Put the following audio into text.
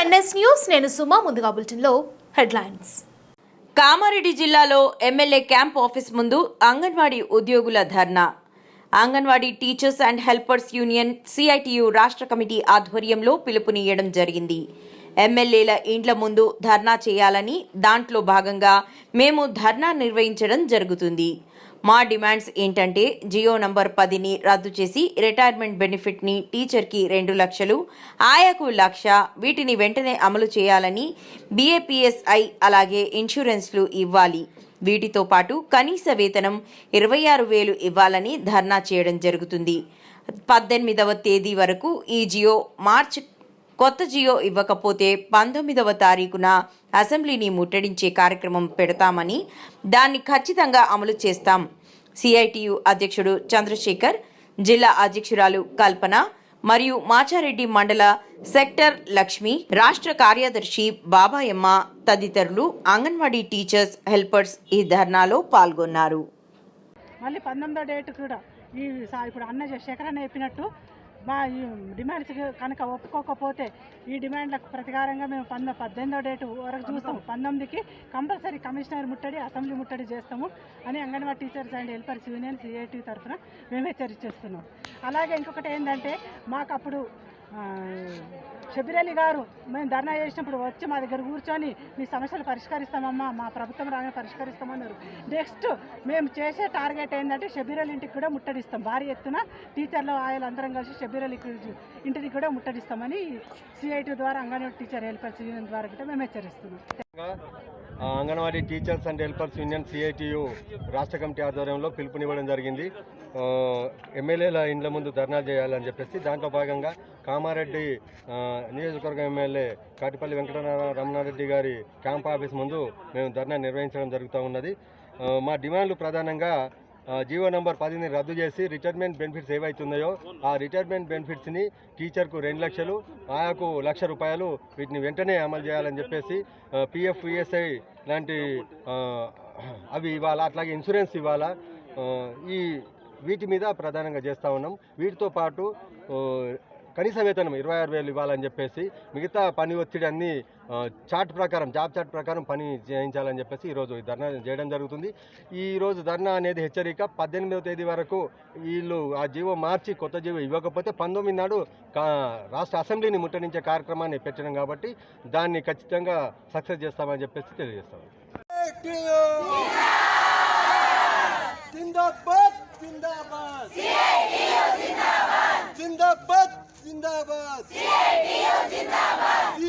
NS news నేను సుమా ముందుగా బులెటిన్లో హెడ్లైన్స్. కామారెడ్డి జిల్లాలో ఎమ్మెల్యే క్యాంప్ ఆఫీస్ ముందు అంగన్వాడీ ఉద్యోగుల ధర్నా. Anganwadi teachers and helpers union CITU రాష్ట్ర కమిటీ ఆధ్వర్యంలో పిలుపునియడం జరిగింది. ఎమ్మెల్యేల ఇండ్ల ముందు ధర్నా చేయాలని దాంట్లో భాగంగా మేము ధర్నా నిర్వహించడం జరుగుతుంది. మా డిమాండ్స్ ఏంటంటే జియో నంబర్ పదిని రద్దు చేసి రిటైర్మెంట్ బెనిఫిట్ని టీచర్కి రెండు లక్షలు ఆయాకు లక్ష వీటిని వెంటనే అమలు చేయాలని బీఏపీఎస్ఐ అలాగే ఇన్సూరెన్స్లు ఇవ్వాలి. వీటితో పాటు కనీస వేతనం ఇరవై ఆరు వేలు ఇవ్వాలని ధర్నా చేయడం జరుగుతుంది. పద్దెనిమిదవ తేదీ వరకు ఈ జియో మార్చ్ కొత్త జియో ఇవ్వకపోతే పంతొమ్మిదవ తారీఖున అసెంబ్లీని ముట్టడించే కార్యక్రమం పెడతామని దాన్ని ఖచ్చితంగా అమలు చేస్తాం. సిఐటియు అధ్యక్షుడు చంద్రశేఖర్ జిల్లా అధ్యక్షురాలు కల్పన మరియు మాచారెడ్డి మండల సెక్టర్ లక్ష్మి రాష్ట్ర కార్యదర్శి బాబాయమ్మ తదితరులు అంగన్వాడీ టీచర్స్ హెల్పర్స్ ఈ ధర్నాలో పాల్గొన్నారు. మళ్ళీ పంతొమ్మిదో డేట్ కూడా ఈ ఇప్పుడు అన్న శేఖర్ అన్న చెప్పినట్టు మా ఈ డిమాండ్స్ కనుక ఒప్పుకోకపోతే ఈ డిమాండ్లకు ప్రతికారంగా మేము పంద పద్దెనిమిదో డేటు వరకు చూస్తాము. పంతొమ్మిదికి కంపల్సరీ కమిషనర్ ముట్టడి అసెంబ్లీ ముట్టడి చేస్తాము. అని anganwadi teachers and helpers union CIT తరఫున మేము హెచ్చరిస్తున్నాం అలాగే ఇంకొకటి ఏంటంటే మాకు అప్పుడు షబీరలి గారు మేము ధర్నా చేసినప్పుడు వచ్చి మా దగ్గర కూర్చొని మీ సమస్యలు పరిష్కరిస్తామమ్మా మా ప్రభుత్వం రాగానే పరిష్కరిస్తామన్నారు. నెక్స్ట్ మేము చేసే టార్గెట్ ఏంటంటే షబీర్ ఇంటికి కూడా ముట్టడిస్తాం. భారీ ఎత్తున టీచర్లు ఆయన అందరం కలిసి షబీర్ ఇంటికి కూడా ముట్టడిస్తామని సిఐటి ద్వారా అంగన్వాడీ టీచర్ హెల్పర్స్ యూనియన్ ద్వారా కూడా మేము హెచ్చరిస్తున్నాం. Anganwadi teachers and helpers union CITU రాష్ట్ర కమిటీ ఆధ్వర్యంలో పిలుపునివ్వడం జరిగింది. ఎమ్మెల్యేల ఇండ్ల ముందు ధర్నా చేయాలని చెప్పేసి దాంట్లో భాగంగా కామారెడ్డి నియోజకవర్గం ఎమ్మెల్యే కాటిపల్లి వెంకటనారాయణ రమణారెడ్డి గారి క్యాంప్ ఆఫీస్ ముందు మేము ధర్నా నిర్వహించడం జరుగుతూ ఉన్నది. మా డిమాండ్లు ప్రధానంగా జీవో నెంబర్ పదిని రద్దు చేసి రిటైర్మెంట్ బెనిఫిట్స్ ఏవైతున్నాయో ఆ రిటైర్మెంట్ బెనిఫిట్స్ని టీచర్కు రెండు లక్షలు ఆయాకు లక్ష రూపాయలు వీటిని వెంటనే అమలు చేయాలని చెప్పేసి పిఎఫ్ ఈఎస్ఐ లాంటి అవి ఇవ్వాలా అట్లాగే ఇన్సూరెన్స్ ఇవ్వాలా ఈ వీటి మీద ప్రధానంగా చేస్తూ ఉన్నాం. వీటితో పాటు కనీస వేతనం ఇరవై ఆరు వేలు ఇవ్వాలని చెప్పేసి మిగతా పని ఒత్తిడి అన్ని చాట్ ప్రకారం జాబ్ చాట్ ప్రకారం పని చేయించాలని చెప్పేసి ఈరోజు ధర్నా చేయడం జరుగుతుంది. ఈరోజు ధర్నా అనేది హెచ్చరిక పద్దెనిమిదవ తేదీ వరకు వీళ్ళు ఆ జీవో మార్చి కొత్త జీవో ఇవ్వకపోతే పంతొమ్మిది నాడు రాష్ట్ర అసెంబ్లీని ముట్టడించే కార్యక్రమాన్ని పెట్టడం కాబట్టి దాన్ని ఖచ్చితంగా సక్సెస్ చేస్తామని చెప్పేసి తెలియజేస్తాం. జిందాబాద్ జిందాబాద్. జిందాబాద్. जिंदाबाद. जिंदाबाद.